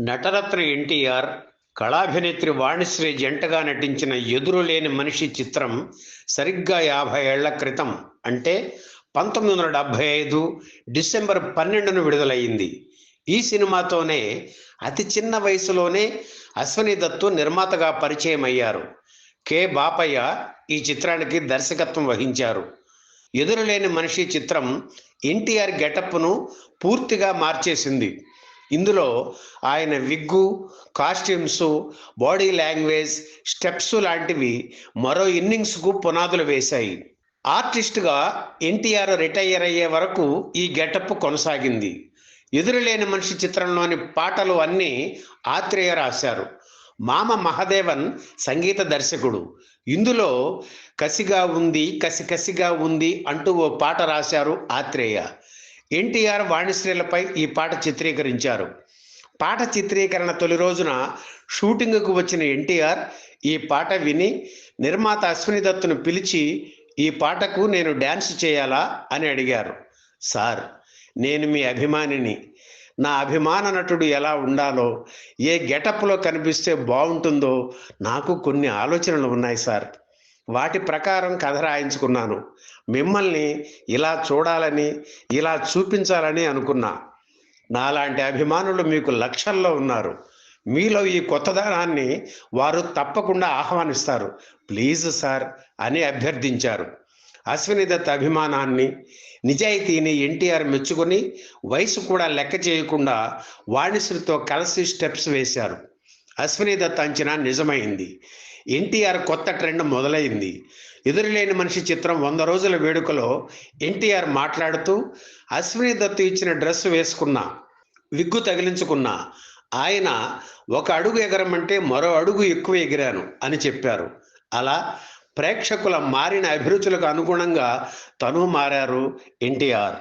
నటరత్న ఎన్టీఆర్ కళాభినేత్రి వాణిశ్రీ జంటగా నటించిన ఎదురులేని మనిషి చిత్రం సరిగ్గా యాభై ఏళ్ళ క్రితం. అంటే పంతొమ్మిది వందల డెబ్భై ఐదు డిసెంబర్ పన్నెండున విడుదలయ్యింది. ఈ సినిమాతోనే అతి చిన్న వయసులోనే అశ్వని దత్తు నిర్మాతగా పరిచయం అయ్యారు. కె. బాపయ్య ఈ చిత్రానికి దర్శకత్వం వహించారు. ఎదురులేని మనిషి చిత్రం ఎన్టీఆర్ గెటప్ను పూర్తిగా మార్చేసింది. ఇందులో ఆయన wig costumes body language steps లాంటివి మరో ఇన్నింగ్స్కు పునాదులు వేశాయి. ఆర్టిస్ట్గా ఎన్టీఆర్ రిటైర్ అయ్యే వరకు ఈ గెటప్ కొనసాగింది. ఎదురులేని మనిషి చిత్రంలోని పాటలు అన్నీ ఆత్రేయ రాశారు. మామ మహదేవన్ సంగీత దర్శకుడు. ఇందులో కసిగా ఉంది కసి కసిగా ఉంది అంటూ ఓ పాట రాశారు ఆత్రేయ. ఎన్టీఆర్ వాణిశ్రీలపై ఈ పాట చిత్రీకరించారు. పాట చిత్రీకరణ తొలి రోజున షూటింగ్కు వచ్చిన ఎన్టీఆర్ ఈ పాట విని నిర్మాత అశ్విని దత్తును పిలిచి ఈ పాటకు నేను డ్యాన్స్ చేయాలా? అని అడిగారు. సార్ నేను మీ అభిమానిని. నా అభిమాన నటుడు ఎలా ఉండాలో ఏ గెటప్లో కనిపిస్తే బాగుంటుందో నాకు కొన్ని ఆలోచనలు ఉన్నాయి సార్. వాటి ప్రకారం కథ రాయించుకున్నాను. మిమ్మల్ని ఇలా చూడాలని ఇలా చూపించాలని అనుకున్నా. నాలాంటి అభిమానులు మీకు లక్షల్లో ఉన్నారు. మీలో ఈ కొత్తదనాన్ని వారు తప్పకుండా ఆహ్వానిస్తారు. ప్లీజ్ సార్ అని అభ్యర్థించారు. అశ్విని దత్ అభిమానాన్ని నిజాయితీని ఎన్టీఆర్ మెచ్చుకొని వయసు కూడా లెక్క చేయకుండా వాణిశ్రీతో కలిసి స్టెప్స్ వేశారు. అశ్విని దత్ అంచనా నిజమైంది. ఎన్టీఆర్ కొత్త ట్రెండ్ మొదలైంది. ఎదురులేని మనిషి చిత్రం వంద రోజుల వేడుకలో ఎన్టీఆర్ మాట్లాడుతూ అశ్విని దత్తు ఇచ్చిన డ్రెస్ వేసుకున్నా విగ్గు తగిలించుకున్నా ఆయన ఒక అడుగు ఎగరమంటే మరో అడుగు ఎక్కువ ఎగిరాను అని చెప్పారు. అలా ప్రేక్షకుల మారిన అభిరుచులకు అనుగుణంగా తను మారారు ఎన్టీఆర్.